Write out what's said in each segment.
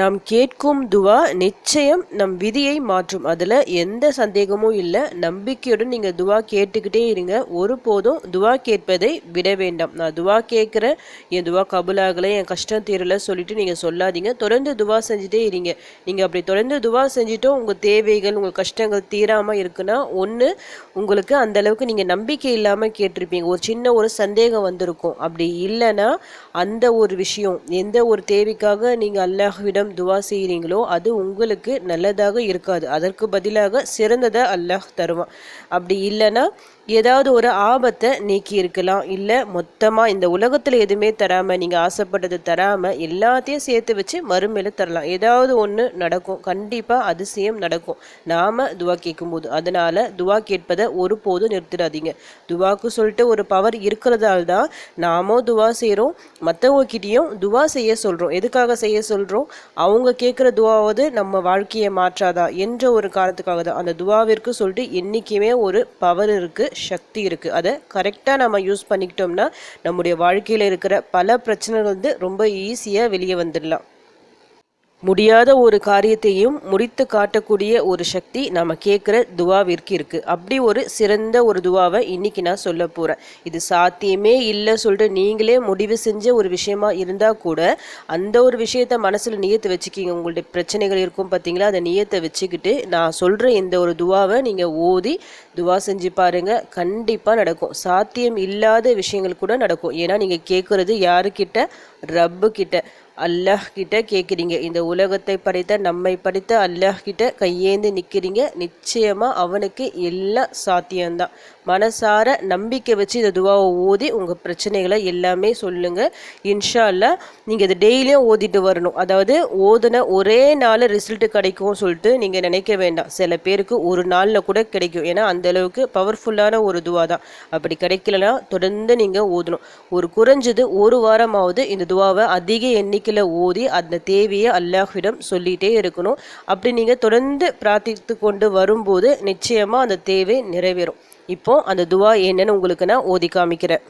நாம் கேட்கும் துவா நிச்சயம் நம் விதியை மாற்றும். அதில் எந்த சந்தேகமும் இல்லை. நம்பிக்கையுடன் நீங்கள் துவா கேட்டுக்கிட்டே இருங்க. ஒருபோதும் துவா கேட்பதை விட வேண்டாம். நான் துவா கேட்குறேன் என் துவா கபுலாகலை என் கஷ்டம் தீரலை சொல்லிட்டு நீங்கள் சொல்லாதீங்க. தொடர்ந்து துவா செஞ்சுட்டே இருங்க. நீங்கள் அப்படி தொடர்ந்து துவா செஞ்சுட்டும் உங்கள் தேவைகள் உங்கள் கஷ்டங்கள் தீராமல் இருக்குன்னா ஒன்று உங்களுக்கு அந்த அளவுக்கு நீங்கள் நம்பிக்கை இல்லாமல் கேட்டிருப்பீங்க. ஒரு சின்ன ஒரு சந்தேகம் வந்திருக்கும். அப்படி இல்லைன்னா அந்த ஒரு விஷயம் எந்த ஒரு தேவைக்காக நீங்கள் அல்லாஹ்விடம் துவா செய்கிறீங்களோ அது உங்களுக்கு நல்லதாக இருக்காது. அதற்கு பதிலாக சிறந்ததை அல்லாஹ் தருவான். அப்படி இல்லைன்னா ஏதாவது ஒரு ஆபத்தை நீக்கி இருக்கலாம். இல்லை மொத்தமாக இந்த உலகத்தில் எதுவுமே தராமல் நீங்கள் ஆசைப்பட்டது தராமல் எல்லாத்தையும் சேர்த்து வச்சு மறுமையில் தரலாம். ஏதாவது ஒன்று நடக்கும். கண்டிப்பாக அதிசயம் நடக்கும். நாம் துவா கேட்கும்போது. அதனால் துவா கேட்பதை ஒருபோதும் நிறுத்திடாதீங்க. துவாக்கு சொல்லிட்டு ஒரு பவர் இருக்கிறதால தான் நாமும் துவா செய்கிறோம் மற்றவங்கக்கிட்டேயும் துவா செய்ய சொல்கிறோம் எதுக்காக செய்ய சொல்கிறோம் அவங்க கேட்குற துவாவது நம்ம வாழ்க்கையை மாற்றாதா? என்ற ஒரு காரணத்துக்காக தான் அந்த துவாவிற்கு சொல்லிட்டு என்றைக்குமே ஒரு பவர் இருக்குது சக்தி இருக்குது அதை கரெக்டாக நம்ம யூஸ் பண்ணிக்கிட்டோம்னா நம்முடைய வாழ்க்கையில் இருக்கிற பல பிரச்சனைகள் வந்து ரொம்ப ஈஸியாக வெளியே வந்துடலாம். முடியாத ஒரு காரியத்தையும் முடித்து காட்டக்கூடிய ஒரு சக்தி நம்ம கேட்குற துவாவிற்கு இருக்குது அப்படி ஒரு சிறந்த ஒரு துவாவை இன்னைக்கு நான் சொல்ல போகிறேன் இது சாத்தியமே இல்லை சொல்லிட்டு நீங்களே முடிவு செஞ்ச ஒரு விஷயமா இருந்தால் கூட அந்த ஒரு விஷயத்த மனசில் நியத்து வச்சுக்கிங்க. உங்களுடைய பிரச்சனைகள் இருக்கும் பார்த்தீங்களா அதை நியத்தை வச்சுக்கிட்டு நான் சொல்கிற இந்த ஒரு துவாவை நீங்கள் ஓதி துவா செஞ்சு பாருங்கள் கண்டிப்பாக நடக்கும். சாத்தியம் இல்லாத விஷயங்கள் கூட நடக்கும். ஏன்னா நீங்கள் கேட்குறது யாருக்கிட்ட? ரப்பு கிட்ட அல்லாஹ் கிட்ட கேட்குறீங்க இந்த உலகத்தை படைத்த நம்மை படைத்த அல்லாஹ் கிட்ட கையேந்து நிற்கிறீங்க நிச்சயமாக அவனுக்கு எல்லாம் சாத்தியம்தான். மனசார நம்பிக்கை வச்சு இந்த துவாவை ஓதி உங்கள் பிரச்சனைகளை எல்லாமே சொல்லுங்கள் இன்ஷா அல்லா நீங்கள் இதை டெய்லியும் ஓதிட்டு வரணும். அதாவது ஓதுன ஒரே நாள் ரிசல்ட் கிடைக்கும் சொல்லிட்டு நீங்கள் நினைக்க வேண்டாம். சில பேருக்கு ஒரு நாளில் கூட கிடைக்கும். ஏன்னா அந்த அளவுக்கு பவர்ஃபுல்லான ஒரு துவா தான் அப்படி கிடைக்கலனா தொடர்ந்து நீங்கள் ஓதணும். ஒரு குறைஞ்சது ஒரு வாரமாவது இந்த துவாவை அதிக எண்ணிக்கையில் ஓதி அந்த தேவையை அல்லாஹ்விடம் சொல்லிகிட்டே இருக்கணும். அப்படி நீங்கள் தொடர்ந்து பிரார்த்தித்து கொண்டு வரும்போது நிச்சயமாக அந்த தேவை நிறைவேறும். இப்போ அந்த துவா என்னன்னு உங்களுக்கு நான் ஓதி காமிக்கிறேன்.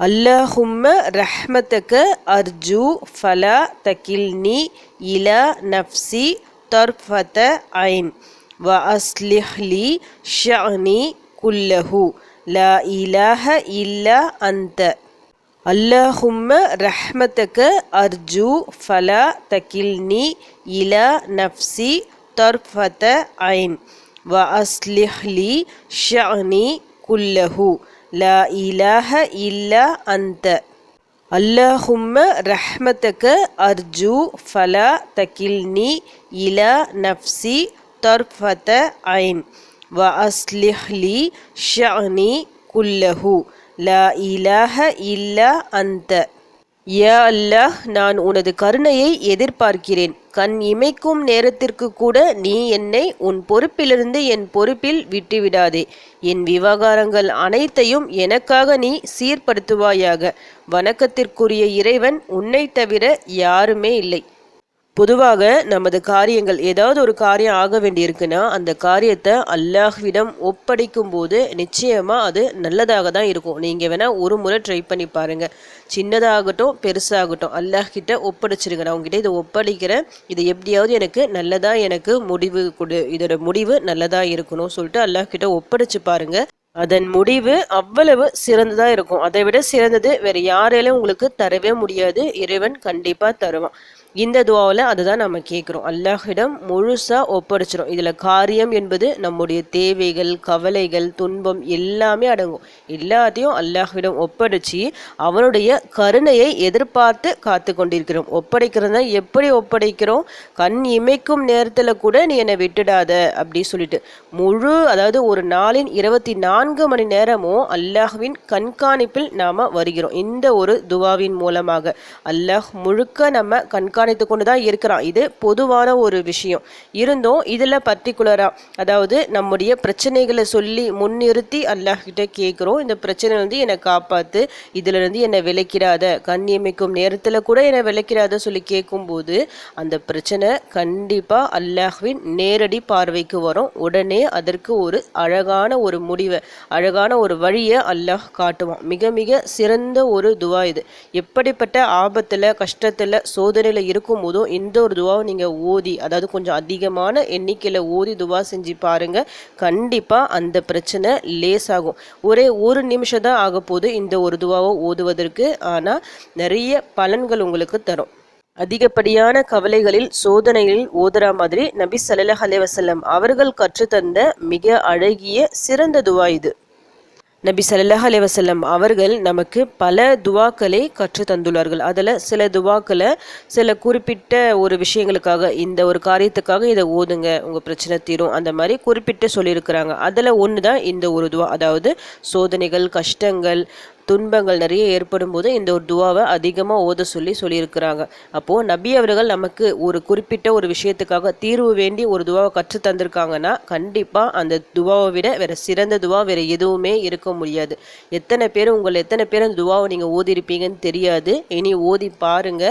அல்லாஹும்ம ரஹ்மத்தக்க அர்ஜு ஃபலா தகில்னி இலா நஃப்சி தர்ஃபத ஐன் வ அஸ்லிஹ்லி ஷனி குல்லஹு. ல இலாஹ இல்லா அந்த. அல்லாஹும்ம ரஹ்மத்தக்க அர்ஜு ஃபலா தகில்னி இலா நஃப்சி தர்ஃபத ஐன் வ அஸ்லிஹ்லி ஷஅனி குல்லஹு லா இலாஹ இல்லா அந்த அல்லாஹும்ம ரஹ்மத்தக்க அர்ஜு ஃபலா தகில்னி இலா நஃப்சி தர்ஃபத ஐன் வ அஸ்லிஹ்லி ஷஅனி குல்லஹு லா இலாஹ இல்லா அந்த. யா அல்லாஹ் நான் உனது கருணையை எதிர்பார்க்கிறேன். கண் இமைக்கும் நேரத்திற்கு கூட நீ என்னை உன் பொறுப்பிலிருந்து என் பொறுப்பில் விட்டுவிடாதே. என் விவகாரங்கள் அனைத்தையும் எனக்காக நீ சீர்படுத்துவாயாக. வணக்கத்திற்குரிய இறைவன் உன்னை தவிர யாருமே இல்லை. பொதுவாக நமது காரியங்கள் ஏதாவது ஒரு காரியம் ஆக வேண்டியிருக்குன்னா அந்த காரியத்தை அல்லாஹ்விடம் ஒப்படைக்கும் போது நிச்சயமாக அது நல்லதாக தான் இருக்கும். நீங்கள் வேணால் ஒரு முறை ட்ரை பண்ணி பாருங்கள் சின்னதாகட்டும் பெருசாகட்டும் அல்லாஹ் கிட்ட ஒப்படைச்சிருங்க. நான் உங்ககிட்ட இதை ஒப்படைக்கிறேன். இது எப்படியாவது எனக்கு நல்லதாக எனக்கு முடிவு கொடு. இதோட முடிவு நல்லதாக இருக்கணும் சொல்லிட்டு அல்லாஹ் கிட்ட ஒப்படைச்சு பாருங்கள் அதன் முடிவு அவ்வளவு சிறந்ததாக இருக்கும். அதை விட சிறந்தது வேறு யாராலும் உங்களுக்கு தரவே முடியாது. இறைவன் கண்டிப்பாக தருவான். இந்த துவாவில் அதுதான் நம்ம கேட்குறோம் அல்லாஹிடம் முழுசாக ஒப்படைச்சிடும் இதில் காரியம் என்பது நம்முடைய தேவைகள் கவலைகள் துன்பம் எல்லாமே அடங்கும். எல்லாத்தையும் அல்லாஹிடம் ஒப்படைச்சி அவனுடைய கருணையை எதிர்பார்த்து காத்து கொண்டிருக்கிறோம். ஒப்படைக்கிறதா எப்படி ஒப்படைக்கிறோம்? கண் இமைக்கும் நேரத்தில் கூட நீ என்னை விட்டுடாத அப்படி சொல்லிட்டு. முழு அதாவது ஒரு நாளின் இருபத்தி நான்கு மணி நேரமும் அல்லாஹ்வின் கண்காணிப்பில் நாம் வருகிறோம். இந்த ஒரு துவாவின் மூலமாக. அல்லாஹ் முழுக்க நம்ம கண்காணி கண்காணித்து கொண்டு தான் இருக்கிறான். இது பொதுவான ஒரு விஷயம். இருந்தும் இதில் பர்டிகுலராக அதாவது நம்முடைய பிரச்சனைகளை சொல்லி முன்னிறுத்தி அல்லாஹ்கிட்ட கேட்குறோம். இந்த பிரச்சனை வந்து என்னை காப்பாற்று இதிலிருந்து என்னை விளக்கிடாத கண்ணியமிக்கும் நேரத்தில் கூட என்னை விளக்கிடாத சொல்லி கேட்கும்போது அந்த பிரச்சனை கண்டிப்பாக அல்லாஹ்வின் நேரடி பார்வைக்கு வரும். உடனே அதற்கு ஒரு அழகான ஒரு முடிவை அழகான ஒரு வழியை அல்லாஹ் காட்டுவான். மிக மிக சிறந்த ஒரு துவா இது. எப்படிப்பட்ட ஆபத்தில் கஷ்டத்தில் சோதனையில் இருக்கும் போதும் இந்த ஒரு துவாவை நீங்கள் ஓதி அதாவது கொஞ்சம் அதிகமான எண்ணிக்கையில் ஓதி துவா செஞ்சு பாருங்கள் கண்டிப்பாக அந்த பிரச்சனை லேசாகும். ஒரே ஒரு நிமிஷம் தான் ஆக போது இந்த ஒரு துவாவை ஓதுவதற்கு. ஆனால் நிறைய பலன்கள் உங்களுக்கு தரும். அதிகப்படியான கவலைகளில் சோதனையில் ஓதுறா மாதிரி நபி ஸல்லல்லாஹு அலைவசல்லம் அவர்கள் கற்றுத்தந்த மிக அழகிய சிறந்த துவா இது. நபி சல்லாஹ் அலைஹி அவர்கள் நமக்கு பல துவாக்களை கற்று தந்துள்ளார்கள். அதில் சில துவாக்களை சில குறிப்பிட்ட ஒரு விஷயங்களுக்காக இந்த ஒரு காரியத்துக்காக இதை ஓதுங்க உங்கள் பிரச்சனை தீரும் அந்த மாதிரி குறிப்பிட்டு சொல்லியிருக்கிறாங்க. அதில் ஒன்று தான் இந்த ஒரு துவா. அதாவது சோதனைகள் கஷ்டங்கள் துன்பங்கள் நிறைய ஏற்படும் போது இந்த ஒரு துவாவை அதிகமாக ஓத சொல்லி சொல்லியிருக்கிறாங்க. அப்போது நபி அவர்கள் நமக்கு ஒரு குறிப்பிட்ட ஒரு விஷயத்துக்காக தீர்வு வேண்டி ஒரு துவாவை கற்று தந்திருக்காங்கன்னா கண்டிப்பாக அந்த துவாவை விட வேறு சிறந்த துவா வேறு எதுவுமே இருக்க முடியாது. எத்தனை பேர் உங்களை எத்தனை பேர் அந்த துவாவை நீங்கள் ஓதிருப்பீங்கன்னு தெரியாது. இனி ஓதி பாருங்க.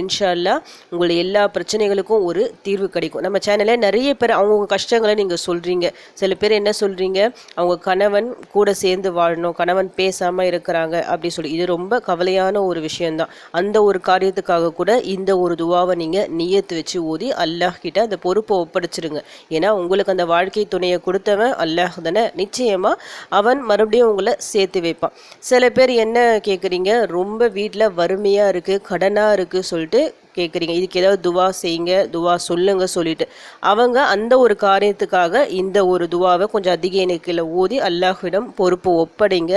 இன்ஷால்லா உங்களை எல்லா பிரச்சனைகளுக்கும் ஒரு தீர்வு கிடைக்கும். நம்ம சேனலில் நிறைய பேர் அவங்கவுங்க கஷ்டங்களை நீங்கள் சொல்கிறீங்க சில பேர் என்ன சொல்கிறீங்க அவங்க கணவன் கூட சேர்ந்து வாழணும் கணவன் பேசாமல் இருக்கிறாங்க. அப்படி சொல்லி. இது ரொம்ப கவலையான ஒரு விஷயம்தான். அந்த ஒரு காரியத்துக்காக கூட இந்த ஒரு துவாவை நீங்கள் நியத்து வச்சு ஓதி அல்லாஹ் கிட்ட அந்த பொறுப்பை ஒப்படைச்சிருங்க. ஏன்னா உங்களுக்கு அந்த வாழ்க்கை துணையை கொடுத்தவன் அல்லாஹ் தானே. நிச்சயமாக அவன் மறுபடியும் உங்களை சேர்த்து வைப்பான். சில பேர் என்ன கேட்குறீங்க ரொம்ப வீட்டில் வறுமையாக இருக்குது கடனாக இருக்குது சொல்லிட்டு கேட்குறீங்க இதுக்கு ஏதாவது துவா செய்யுங்க துவா சொல்லுங்க சொல்லிட்டு. அவங்க அந்த ஒரு காரியத்துக்காக இந்த ஒரு துவாவை கொஞ்சம் அதிக எண்ணிக்கையில் ஓதி அல்லாஹ்விடம் பொறுப்பு ஒப்படைங்க.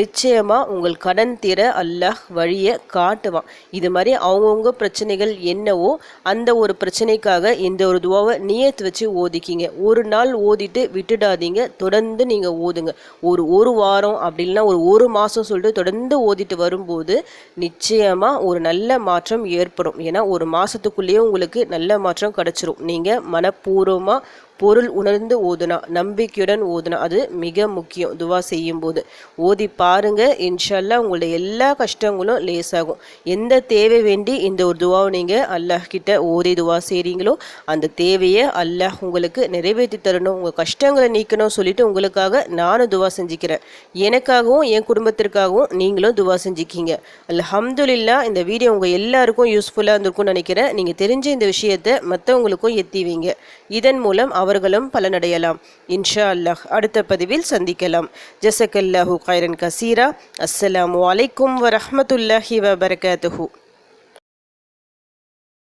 நிச்சயமாக உங்கள் கடன் திற அல்லாஹ் வழியை காட்டுவான். இது மாதிரி அவங்கவுங்க பிரச்சனைகள் என்னவோ அந்த ஒரு பிரச்சனைக்காக இந்த ஒரு துவாவை நியத்து வச்சு ஓதிக்கிங்க. ஒரு நாள் ஓதிட்டு விட்டுடாதீங்க. தொடர்ந்து நீங்கள் ஓதுங்க. ஒரு ஒரு வாரம் அப்படின்னா ஒரு ஒரு மாதம் சொல்லிட்டு தொடர்ந்து ஓதிட்டு வரும்போது நிச்சயமாக ஒரு நல்ல மாற்றம் ஏற்படும். ஏன்னா ஒரு மாதத்துக்குள்ளேயே உங்களுக்கு நல்ல மாற்றம் கிடச்சிரும். நீங்கள் மனப்பூர்வமாக பொருள் உணர்ந்து ஓதுனா நம்பிக்கையுடன் ஓதுனா அது மிக முக்கியம். துவா செய்யும் போது ஓதி பாருங்க. இன்ஷல்லா உங்களுடைய எல்லா கஷ்டங்களும் லேசாகும். எந்த தேவை வேண்டி இந்த ஒரு துவாவை நீங்கள் அல்லாஹ் கிட்ட ஓதி துவா செய்கிறீங்களோ அந்த தேவையை அல்லாஹ் உங்களுக்கு நிறைவேற்றி தரணும். உங்கள் கஷ்டங்களை நீக்கணும் சொல்லிட்டு உங்களுக்காக நானும் துவா செஞ்சுக்கிறேன். எனக்காகவும் என் குடும்பத்திற்காகவும் நீங்களும் துவா செஞ்சுக்கிங்க. அல்ஹம்துலில்லா இந்த வீடியோ உங்கள் எல்லாருக்கும் யூஸ்ஃபுல்லாக இருந்திருக்கும்னு நினைக்கிறேன். நீங்கள் தெரிஞ்ச இந்த விஷயத்தை மற்றவங்களுக்கும் எத்திவீங்க இதன் மூலம் அவர்களும் பலனடையலாம். இன்ஷா அல்லாஹ் அடுத்த பதிவில் சந்திக்கலாம். ஜசக்கல்லாஹு கைரன் கசீரா. அஸ்ஸலாம் அலைக்கும் வரமத்துல்லாஹி வபரகாத்துஹு.